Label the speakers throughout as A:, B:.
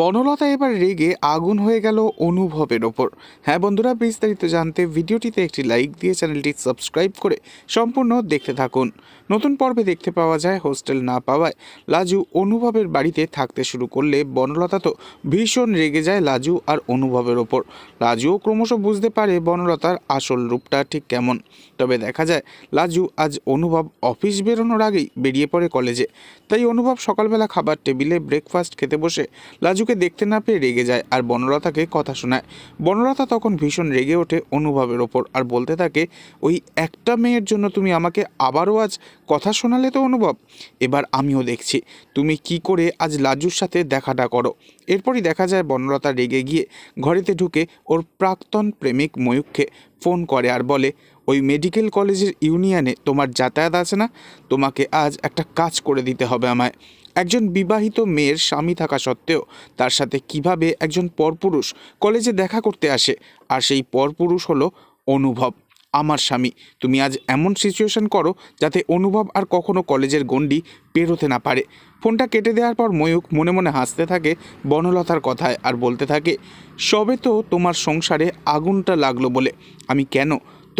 A: বনলতা এবার রেগে আগুন হয়ে গেল অনুভবের ওপর। হ্যাঁ বন্ধুরা, বিস্তারিত জানতে ভিডিওটিতে একটি লাইক দিয়ে চ্যানেলটি সাবস্ক্রাইব করে সম্পূর্ণ দেখতে থাকুন। নতুন পর্বে দেখতে পাওয়া যায় হোস্টেল না পাওয়ায়। লাজু অনুভবের বাড়িতে থাকতে শুরু করলে বনলতা তো ভীষণ রেগে যায় লাজু আর অনুভবের ওপর। লাজুও ক্রমশ বুঝতে পারে বনলতার আসল রূপটা ঠিক কেমন। তবে দেখা যায়, লাজু আজ অনুভব অফিস বেরোনোর আগেই বেরিয়ে পড়ে কলেজে। তাই অনুভব সকালবেলা খাবার টেবিলে ব্রেকফাস্ট খেতে বসে লাজুকে দেখতে না পেয়ে রেগে যায় আর বনলতাকে কথা শোনায়। বনলতা তখন ভীষণ রেগে ওঠে অনুভবের ওপর আর বলতে থাকে, ওই একটা মেয়ের জন্য তুমি আমাকে আবারও আজ কথা শোনালে তো অনুভব? এবার আমিও দেখছি। তুমি কি করে আজ লাজুর সাথে দেখাটা করো? এরপরই দেখা যায় বনলতা রেগে গিয়ে ঘরেতে ঢুকে ওর প্রাক্তন প্রেমিক ময়ূককে ফোন করে আর বলে, ওই মেডিকেল কলেজের ইউনিয়নে তোমার যাতায়াত আছে না? তোমাকে আজ একটা কাজ করে দিতে হবে আমায়। একজন বিবাহিত মেয়ের স্বামী থাকা সত্ত্বেও তার সাথে কীভাবে একজন পরপুরুষ কলেজে দেখা করতে আসে আর সেই পরপুরুষ হলো অনুভব, আমার স্বামী। তুমি আজ এমন সিচুয়েশন করো যাতে অনুভব আর কখনো কলেজের গণ্ডি পেরোতে না পারে। ফোনটা কেটে দেওয়ার পর ময়ূক মনে মনে হাসতে থাকে বনলতার কথায় আর বলতে থাকে, সবে তো তোমার সংসারে আগুনটা লাগল বলে। আমি কেন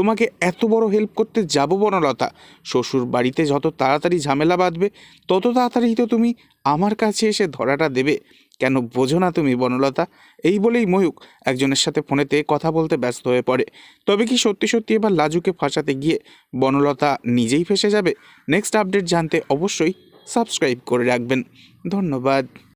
A: তোমাকে এত বড় হেল্প করতে যাব বনলতা। শ্বশুর বাড়িতে যত তাড়াতাড়ি ঝামেলা বাঁধবে, তত তাড়াতাড়ি তো তুমি আমার কাছে এসে ধরাটা দেবে। কেন বোঝো না তুমি বনলতা? এই বলেই ময়ূক একজনের সাথে ফোনেতে কথা বলতে ব্যস্ত হয়ে পড়ে। তবে কি সত্যি সত্যি এবার লাজুকে ফাঁসাতে গিয়ে বনলতা নিজেই ফেসে যাবে? নেক্সট আপডেট জানতে অবশ্যই সাবস্ক্রাইব করে রাখবেন। ধন্যবাদ।